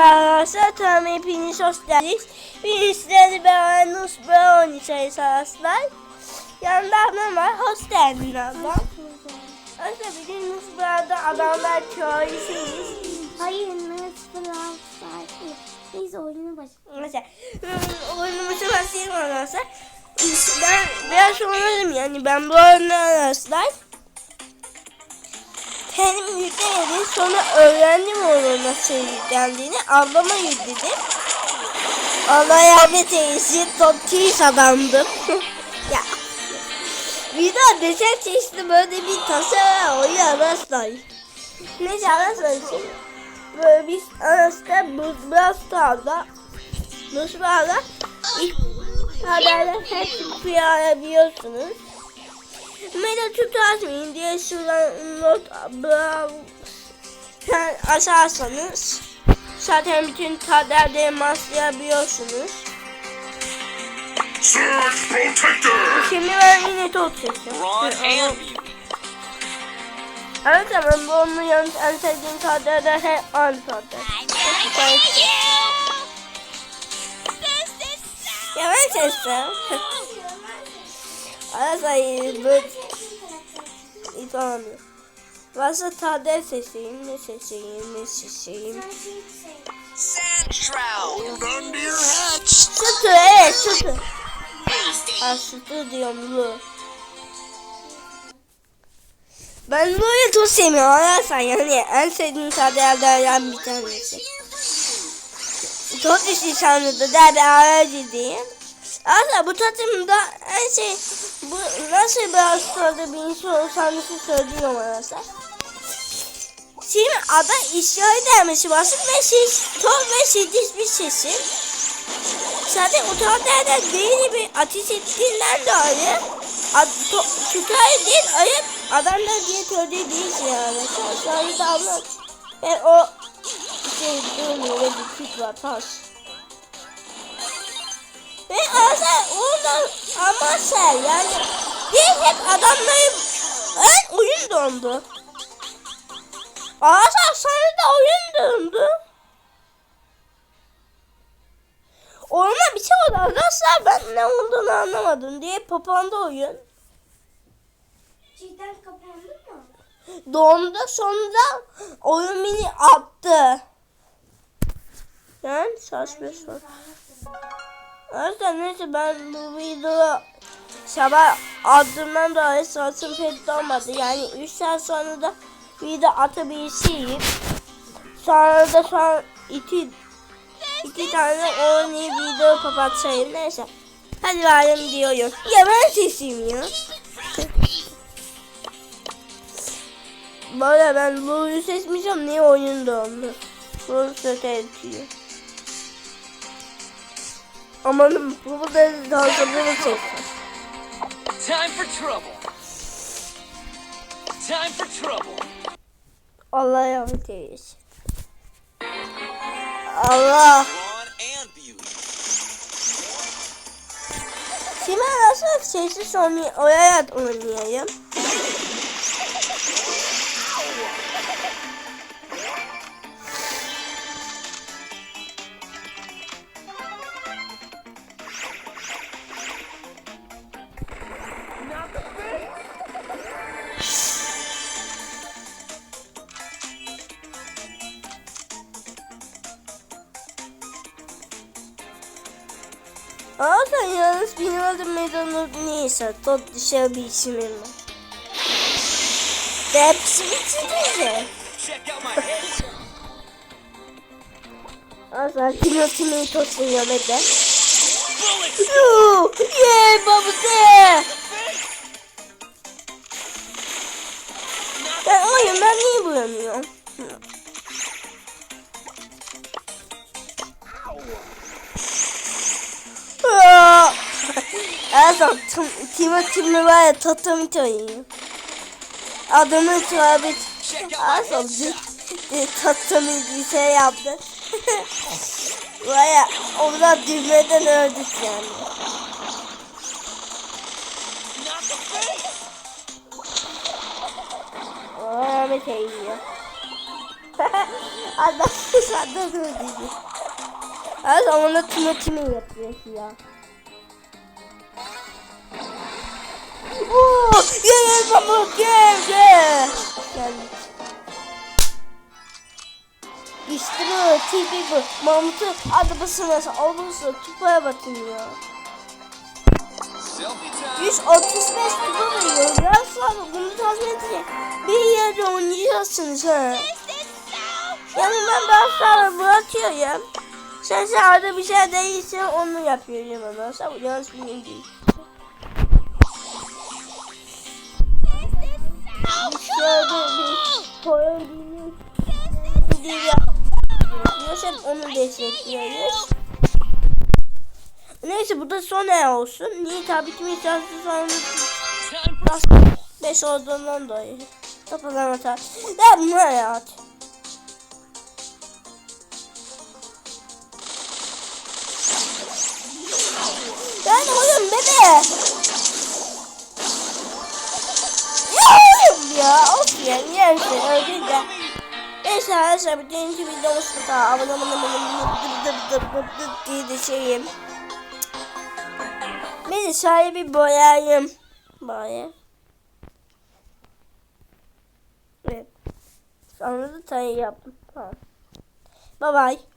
arkadaşlar. Tamam hepiniz hoş geldiniz. Bir sizlerle beraber Nus oynayacağız arkadaşlar. Yanında ablam var. Hoş geldin ablam. Arkadaşlar bugün Nus Bra'da adamlar köylüsüyüz. Hayır nasıl alsaydı? Biz oyunu başlayalım. Mesela hmm, oyunumuza başlayalım arkadaşlar. Ben biraz oynadım yani ben bu oyunu arkadaşlar. Kendim yüklemedim sonra öğrendim oyunu nasıl yüklendiğini ablama yükledim. Allah rahmet eylesin topçuyuz adamdım. ya. Bir daha desen çeşitli böyle bir tasa oyun arkadaşlar. Neyse arkadaşlar şimdi böyle biz arasında biraz daha Nusra'da ilk haberler hepsini kıyarabiliyorsunuz. Meda tutmasmayın diye şuradan not sen açarsanız zaten bütün tablerleri maslayabiliyorsunuz. Surge Protector! Şimdi ben yine tot and Evet ama bu onun yanında en sevdiğim tablerler hep aynı tabler. Ya ben seçtim. Arkadaşlar bu hiç olmuyor. Varsa tablet seçeyim, ne seçeyim, ne seçeyim. Hold on to your hats! Sütü evet sütü. Ha sütü diyorum lu. Ben Lu'yu çok sevmiyorum arkadaşlar yani en sevdiğim tabletlerden bir tanesi. Çok sanırdı da bir aracı diyeyim. Aslında bu tatımda en şey bu nasıl bir hastalığı bir insan olsanız söylüyorum arkadaşlar. Şimdi ada işleri demesi basın ve siz çok ve siz bir sesin. Zaten otomatiklerden değil bir ateş ettiğinden dolayı ad- to- tutar değil ayıp adamlar diye söylediği değil yani. Sonra da abla ben o şey durmuyor bir tip var taş. Ve aslında orada ama sen yani bir hep adamları en oyun dondu. Aslında sonra da oyun dondu. Orada bir şey oldu arkadaşlar ben ne olduğunu anlamadım diye kapandı oyun. Cidden kapandı mı? Dondu sonra oyun beni attı. Yani saçma sapan. Arkadaşlar neyse ben bu videoyu sabah attığımdan dolayı saatim pek dolmadı. Yani 3 saat sonra da video atabilirsiyim. Sonra da son iki, iki tane oynayıp video kapatayım. Neyse. Hadi verelim diyorum. Ya ben sesiyim ya. Böyle ben Blue'yu seçmeyeceğim. Niye oyun dondu? Blue kötü ediyor. Amanım bu da hazırlığı seçtim. Time for trouble. Time for trouble. Allah rahmet eylesin. Allah. Şimdi nasıl sessiz oynay oynayarak oynayayım. Sen yalnız benim adım meydanı neyse tot dışarı bir isimim var. Hepsi bitirince. Check out my head. Aa sen kilo kimi tosuyor be de. Bullets. Yoo, Yeee babası. Ben oyun ben niye bulamıyorum? Ersan Timo Timli var ya totem oynuyor. Adamın headshot. bir totemi bir şey yaptı. Vay orada düğmeden öldük yani. Şey yiyor. Adam dedi. Her zaman da tümetimi yapıyor ya. Oo, gel baba gel gel. Geldik. İşte bu TV bu. Mahmut'u arabasına olursa tupaya time. 135 tupa veriyor. Biraz sonra bunu tahmin edecek. Bir yerde oynayacaksınız ha. Yani ben biraz sonra bırakıyorum. Sen sağda bir şey değilse onu yapıyorum. Sen bu yanlış bir Şöyle bir koyun yapıyoruz. Hep onu destekliyoruz. Neyse bu da son el olsun. Niye tabii ki mesela sonra Time for 5 olduğundan dolayı. Topadan atar. Ya bu ne ya? Ben oyun bebe. Niye şey öldü de. Neyse arkadaşlar bir deneyimci videomuz bu kadar. Abone olmayı diye de şeyim. Beni sahibi boyayım. Boyayım. Evet. Sonra da tayı yaptım. Tamam. Bye bye.